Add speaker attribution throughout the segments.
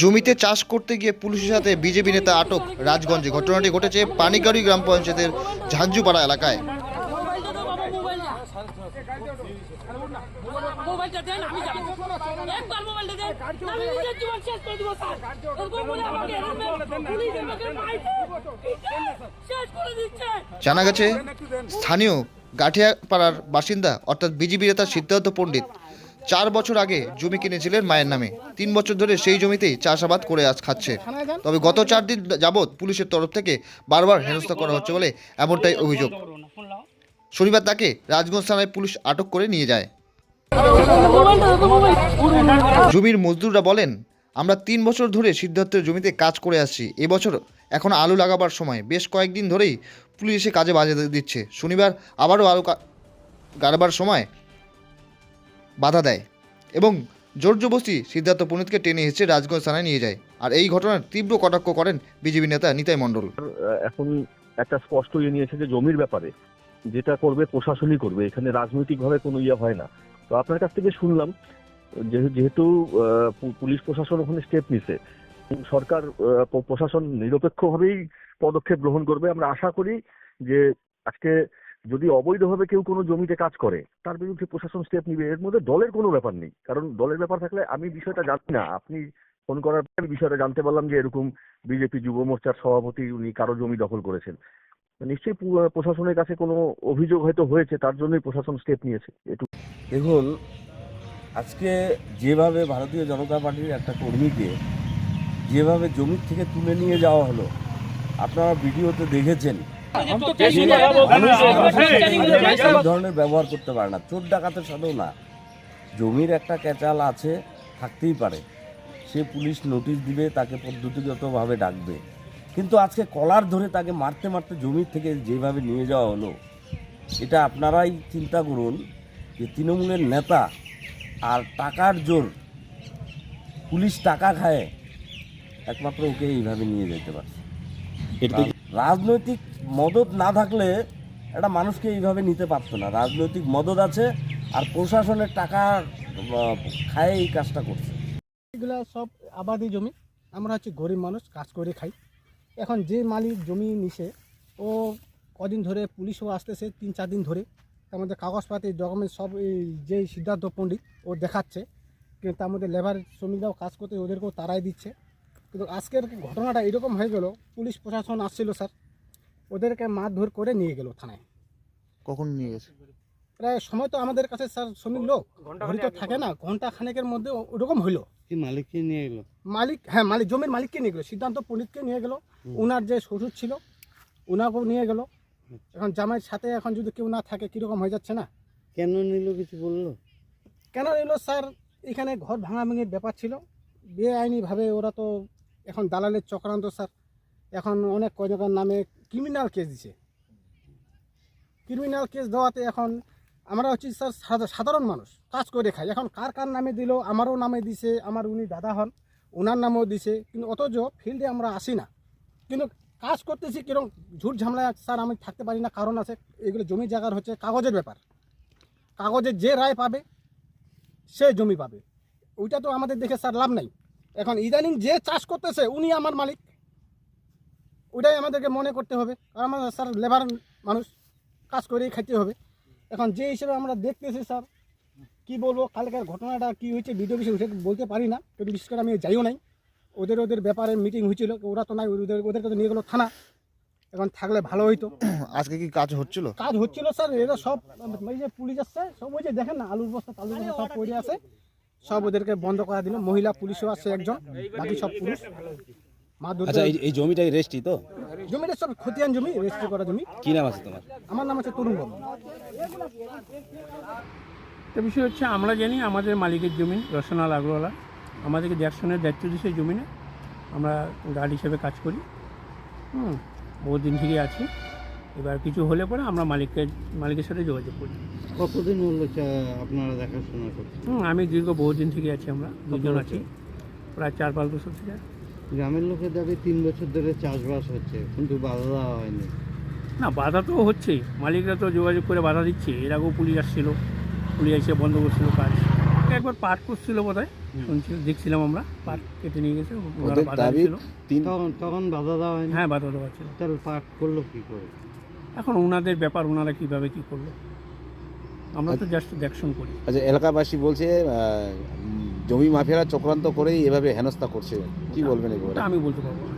Speaker 1: জমিতে চাষ করতে গিয়ে পুলিশের সাথে বিজেপি নেতা আটক রাজগঞ্জে। ঘটনাটি ঘটেছে পানিগাড়ি গ্রাম পঞ্চায়েতের ঝাঞ্জুপাড়া এলাকায়। জানা গেছে, স্থানীয় গাঠিয়াপাড়ার বাসিন্দা, অর্থাৎ বিজেপি নেতা সিদ্ধার্থ পণ্ডিত চার বছর আগে জমি কিনেছিলেন মায়ের নামে। তিন বছর ধরে সেই জমিতেই চাষাবাদ করে আজ খাচ্ছে। তবে গত চার দিন যাবৎ পুলিশের তরফ থেকে বারবার হেনস্থা করা হচ্ছে বলে এমনটাই অভিযোগ। শনিবার তাকে রাজগঞ্জ থানায় পুলিশ আটক করে নিয়ে যায়। জমির মজদুররা বলেন, আমরা তিন বছর ধরে সিদ্ধার্থের জমিতে কাজ করে আসছি। এবছর এখন আলু লাগাবার সময়। বেশ কয়েকদিন ধরেই পুলিশ এসে কাজে বাজে দিচ্ছে। শনিবার আবারও আলু গাড়বার সময় বাধা দেয় এবং জোর জবস্তি সিদ্ধার্থ পুনিতকে টেনে এসে রাজগঞ্জ থানায় নিয়ে যায়। আর এই ঘটনার তীব্র কটাক্ষ করেন বিজেপি নেতা নিতাই মণ্ডল।
Speaker 2: এখন একটা স্পষ্ট ইয়ে নিয়েছে যে জমির ব্যাপারে যেটা করবে প্রশাসনই করবে, এখানে রাজনৈতিকভাবে কোনো ইয়ে হয় না। তো আপনার কাছ থেকে শুনলাম যেহেতু পুলিশ প্রশাসন ওখানে স্টেপ নিছে সরকার প্রশাসন নিরপেক্ষভাবেই পদক্ষেপ গ্রহণ করবে, আমরা আশা করি যে আজকে যদি অবৈধভাবে কেউ কোনো জমিতে কাজ করে, তার বিরুদ্ধে প্রশাসন স্টেপ নিবে, এর মধ্যে দলের কোনো ব্যাপার নেই। কারণ দলের ব্যাপার থাকলে আমি বিষয়টা জানি না। আপনি ফোন করার পর আমি বিষয়টা জানতে পারলাম যে এরকম বিজেপি যুব মোর্চার সভাপতি উনি কারও জমি দখল করেছেন। নিশ্চয়ই প্রশাসনের কাছে কোনো অভিযোগ হয়তো হয়েছে, তার জন্যই প্রশাসন স্টেপ নিয়েছে। একটু
Speaker 3: দেখুন, আজকে যেভাবে ভারতীয় জনতা পার্টির একটা কর্মীকে যেভাবে জমির থেকে তুলে নিয়ে যাওয়া হলো, আপনারা ভিডিওতে দেখেছেন। ধরনের ব্যবহার করতে পারে না। চোর ডাকাতের সাথেও না। জমির একটা ক্যাচাল আছে থাকতেই পারে। সে পুলিশ নোটিশ দিবে তাকে পদ্ধতিগতভাবে ডাকবে। কিন্তু আজকে কলার ধরে তাকে মারতে মারতে জমির থেকে যেভাবে নিয়ে যাওয়া হলো এটা আপনারাই চিন্তা করুন যে তৃণমূলের নেতা আর টাকার জোর পুলিশ টাকা খায় একমাত্র ওকে এইভাবে নিয়ে যেতে পারছে। রাজনৈতিক মদত না থাকলে একটা মানুষকে এইভাবে নিতে পারতো না। রাজনৈতিক মদত আছে আর প্রশাসনের টাকা খায় এই কাজটা করছে।
Speaker 4: এগুলো সব আবাদি জমি, আমরা হচ্ছে গরিব মানুষ, কাজ করে খাই। এখন যে মালিক জমি নিছে, ও কদিন ধরে পুলিশও আসতেছে, তিন চার দিন ধরে। তার মধ্যে কাগজপাতি ডকুমেন্ট সব এই যে সিদ্ধার্থ পণ্ডিত, ও দেখাচ্ছে। কিন্তু তার মধ্যে লেবার শ্রমিকরাও কাজ করতে, ওদেরকেও তারাই দিচ্ছে। কিন্তু আজকের ঘটনাটা এরকম হয়ে গেল, পুলিশ প্রশাসন আসছিল, স্যার। ওদেরকে মারধর করে নিয়ে গেল থানায়।
Speaker 1: কখন নিয়ে গেছে?
Speaker 4: প্রায় সময় তো আমাদের কাছে স্যার শ্রমিক লোক ঘড়ি তো থাকে না ঘণ্টা খানেকের মধ্যে ওরকম হইল।
Speaker 5: মালিককে নিয়ে এলো
Speaker 4: মালিক হ্যাঁ মালিক জমির মালিককে নিয়ে গেলো সিদ্ধান্ত পণ্ডিতকে নিয়ে গেলো। ওনার যে শ্বশুর ছিল ওনাকেও নিয়ে গেলো। এখন জামাইয়ের সাথে এখন যদি কেউ না থাকে কীরকম হয়ে যাচ্ছে না?
Speaker 5: কেন নিল কিছু বলল?
Speaker 4: কেন এলো স্যার এখানে ঘর ভাঙাভাঙির ব্যাপার ছিল। বেআইনিভাবে ওরা তো এখন দালালের চক্রান্ত স্যার। এখন অনেক কয়জনের নামে ক্রিমিনাল কেস দিছে। ক্রিমিনাল কেস দেওয়াতে এখন আমরা হচ্ছি স্যার সাধা- সাধারণ মানুষ, কাজ করে খাই। এখন কার কার নামে দিল, আমারও নামে দিছে, আমার উনি দাদা হন, ওনার নামেও দিছে, কিন্তু অথচ ফিল্ডে আমরা আসি না। কিন্তু কাজ করতেছি কীরকম ঝুট ঝামেলা স্যার আমি থাকতে পারি না, কারণ আছে, এগুলো জমি জায়গার হচ্ছে কাগজের ব্যাপার। কাগজে যে রায় পাবে, সে জমি পাবে। ওইটা তো আমাদের দেখে স্যার লাভ নাই। এখন ইদানিং যে চাষ করতেছে, উনি আমার মালিক। ওইটাই আমাদেরকে মনে করতে হবে। আমরা স্যার লেবার মানুষ কাজ করেই খাইতে হবে। এখন যে হিসেবে আমরা দেখতেছি স্যার কি বলব কালকের ঘটনাটা কি হয়েছে ভিডিও বিষয়ে উঠে বলতে পারি না। কিন্তু বিশেষ করে আমি যাইও নাই। ওদের ওদের ব্যাপারে মিটিং হয়েছিল ওরা তো নাই ওদের ওদেরকে তো নিয়ে গেলো থানা। এখন থাকলে ভালো হইতো।
Speaker 1: আজকে কি কাজ হচ্ছিল?
Speaker 4: কাজ হচ্ছিল স্যার এরা সব ওই যে পুলিশ আসছে সব ওই যে দেখেন না আলুর বস্তা আলুর বস্তা সব পড়ে আছে। সব ওদেরকে বন্ধ করা দিল। মহিলা পুলিশও আছে একজন বাকি সব পুলিশ।
Speaker 6: আচ্ছা এই তো?
Speaker 4: জমিটা সব খতিয়ান জমি রেজিস্ট্রি করা জমি।
Speaker 6: কি নাম আছে তোমার?
Speaker 4: আমার নাম তরুণ
Speaker 7: একটা বিষয় হচ্ছে আমরা জানি আমাদের মালিকের জমি রসনাল আগরওয়ালা। আমাদেরকে দেড়শনের দায়িত্ব দিয়েছে জমিনে। আমরা গার্ড হিসেবে কাজ করি। হুম বহুদিন থেকে আছি। এবার কিছু হলে পরে আমরা মালিককে মালিকের সাথে যোগাযোগ করি।
Speaker 5: কতদিন হলো আপনারা দেখাশোনা করছেন?
Speaker 7: হুম আমি দীর্ঘ বহুদিন থেকে আছি আমরা দুজন আছি। প্রায় চার পাঁচ বছর থেকে।
Speaker 5: গ্রামের লোকের দাবি তিন বছর ধরে চাষবাস হচ্ছে কিন্তু বাধা দেওয়া হয়নি।
Speaker 7: না বাধা তো হচ্ছেই। মালিকরা তো যোগাযোগ করে বাধা দিচ্ছে। এর আগেও পুলিশ আসছিল পুলিশ এসে বন্ধ করছিল কাজ। একবার পাঠ করছিল বোধ হয় শুনছিল দেখছিলাম আমরা পাট কেটে নিয়ে গেছে
Speaker 5: তখন তখন বাধা দেওয়া হয়নি?
Speaker 7: হ্যাঁ বাধা দেওয়া ছিল।
Speaker 5: তাহলে পাঠ করল কী করে?
Speaker 7: এখন ওনাদের ব্যাপার ওনারা কীভাবে কী করল? আমরা তো জাস্ট দেখশন করি।
Speaker 6: আচ্ছা এলাকাবাসী বলছে জমি মাফিয়ারা চক্রান্ত করেই এভাবে হেনস্থা করছে কি বলবেন এই
Speaker 7: ওটা আমি বলতে পারব না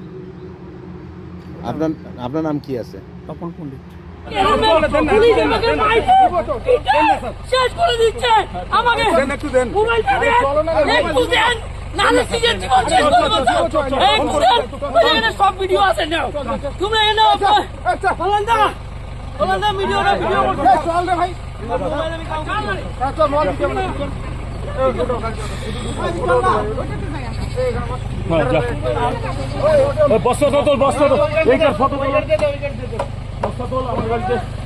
Speaker 6: আপনার আপনার নাম কি আছে
Speaker 7: তপন পণ্ডিত
Speaker 8: পুলিশ আমাকে মাইছে পিটে শেষ করে দিচ্ছে আমাকে মোবাইলটা দেন একটু দেন নাহলে নিজের জীবন শেষ করে দেবো একটু দেন ওই এখানে সব ভিডিও আছে নাও ভিডিওটা মোবাইল আমি
Speaker 2: বস্তা তোল বস্তা তোল এইটার ফটো তোল বস্তা তোল আমার গাড়িতে